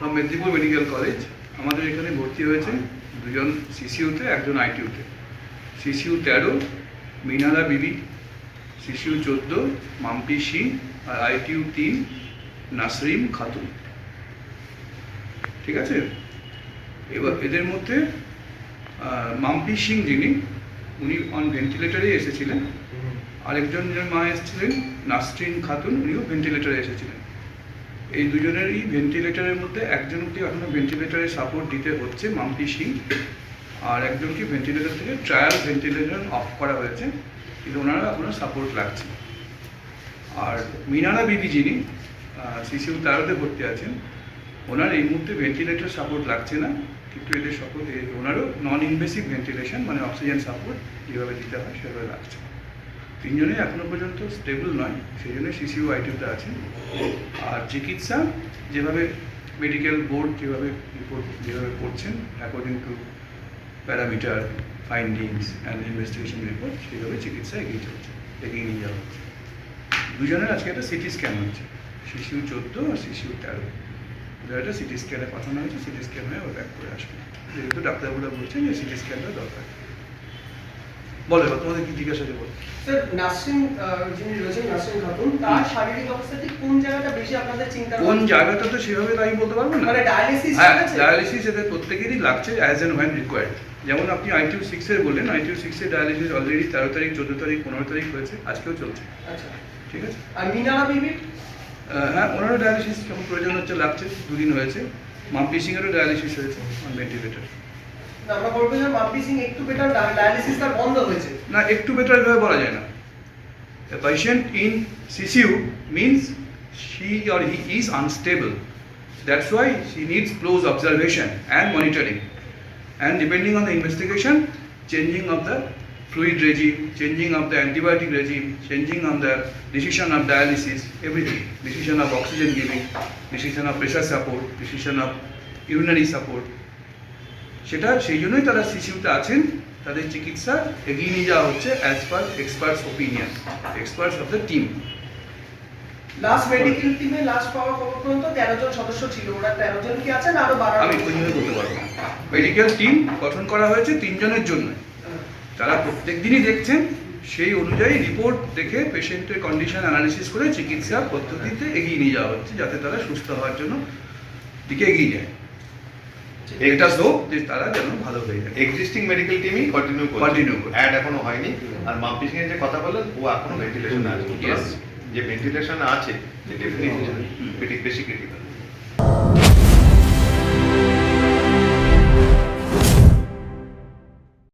From Medinipur medical college আমাদের এখানে ভর্তি হয়েছে দুজন সিসিউতে একজন আইটিউতে সিসিউ তেরো মিনারা বিবি সিসিউ চোদ্দ মাম্পি সিং আর আইটিউ তিন নাসরিম খাতুন। ঠিক আছে? এবার এদের মধ্যে মাম্পি সিং যিনি উনি অন ভেন্টিলেটারে এসেছিলেন। আরেকজন যে মা এসেছিলেন নাসরিন খাতুন উনিও ভেন্টিলেটারে এসেছিলেন। এই দুজনেরই ভেন্টিলেটারের মধ্যে একজনকে এখনও ভেন্টিলেটারে সাপোর্ট দিতে হচ্ছে মাম্পি সিং, আর একজনকে ভেন্টিলেটর থেকে ট্রায়াল ভেন্টিলেটর অফ করা হয়েছে, কিন্তু ওনারা এখনও সাপোর্ট লাগছে আর মিনারা বিবি যিনি সিসিউ তারাতে ভর্তি আছেন, ওনার এই মুহূর্তে ভেন্টিলেটর সাপোর্ট লাগছে না, কিন্তু এদের সকল ওনারও নন ইনভেসিভ ভেন্টিলেশন মানে অক্সিজেন সাপোর্ট যেভাবে দিতে হয়, সেভাবে লাগছে তিনজনে এখনও পর্যন্ত স্টেবল নয় সেই জন্য সিসিউ আইটিউতে আছেন। আর চিকিৎসা, যেভাবে মেডিকেল বোর্ড যেভাবে রিপোর্ট যেভাবে করছেন according to parameter findings and investigation report সেইভাবে চিকিৎসা এগিয়ে চলছে, এগিয়ে নিয়ে যাওয়া হচ্ছে। দুজনের আজকে একটা সিটি স্ক্যান হচ্ছে শিশিউ চোদ্দ আর শিশিউ তেরো। একটা সিটি স্ক্যানে পাঠানো হয়েছে সিটি স্ক্যান হয়ে ও ব্যাক করে আসবে। যেহেতু ডাক্তারবাবুরা বলছেন যে সিটি স্ক্যানটা দরকার। বলো এবার তোমাদের কি জিজ্ঞাসা করব? স্যার নাসরিন যিনি রয়েছেন নাসরিন খাতুন তার শারীরিক অবস্থা কোন জায়গাটা বেশি আপনাদের চিন্তা কোন জায়গাটা তো সেভাবে তাই বলতে পারব না? মানে ডায়ালিসিস ডায়ালিসিস এদের প্রত্যেকেরই লাগছে অ্যাজ অ্যান্ড রিকোয়ার্ড যেমন আপনি আইটিউ সিক্সের বললেন আইটিউ সিক্সের ডায়ালিসিস অলরেডি তেরো তারিখ চোদ্দ তারিখ পনেরো তারিখ হয়েছে আজকেও চলছে। আচ্ছা। ঠিক আছে? আর মিনারা বিবি হ্যাঁ ওনারও ডায়ালিসিস প্রয়োজন হচ্ছে লাগছে দুদিন হয়েছে। মাম্পি সিংয়েরও ডায়ালিসিস হয়েছে অন ভেন্টিলেটার না, আমরা বলব যে মাম্পি সিং একটু বেটার ডায়ালিসিস তার বন্ধ হয়েছে না একটু বেটার ভাবে বলা যায় না A patient in CCU means she or he is unstable. That's why she needs close observation and monitoring. And depending on the investigation, changing of the fluid regime, changing of the antibiotic regime, changing on the decision of dialysis, everything. Decision of oxygen giving, decision of pressure support, decision of urinary support. সেটা সেই জন্যই তারা সিসিউতে আছেন। তাদের চিকিৎসা এগিয়ে নিয়ে যাওয়া হচ্ছে as per experts opinion experts of the team last medical টিমে লাস্ট পাওয়া খবর পর্যন্ত? তেরো জন সদস্য ছিল। ওরা তেরো জন কি আছেন? আরও বারো আমি ওইভাবে বলতে পারব। না মেডিকেল টিম গঠন করা হয়েছে তিনজনের জন্য। তারা প্রত্যেক দিনই দেখছেন সেই অনুযায়ী রিপোর্ট দেখে পেশেন্টের কন্ডিশন অ্যানালিসিস করে চিকিৎসা পদ্ধতিতে এগিয়ে নিয়ে যাওয়া হচ্ছে যাতে তারা সুস্থ হওয়ার জন্য দিকে এগিয়ে যায়। এটা তো যে তারা যেন ভালো হয়ে যায়। এক্সিস্টিং মেডিকেল টিমই কন্টিনিউ করছে। কন্টিনিউ করছে। অ্যাড এখনও হয়নি। আর মাম্পি সিং এর যে কথা বললেন ও এখনও ভেন্টিলেশন আছে. যে ভেন্টিলেশন আছে ডেফিনেটলি বেশি ক্রিটিক্যাল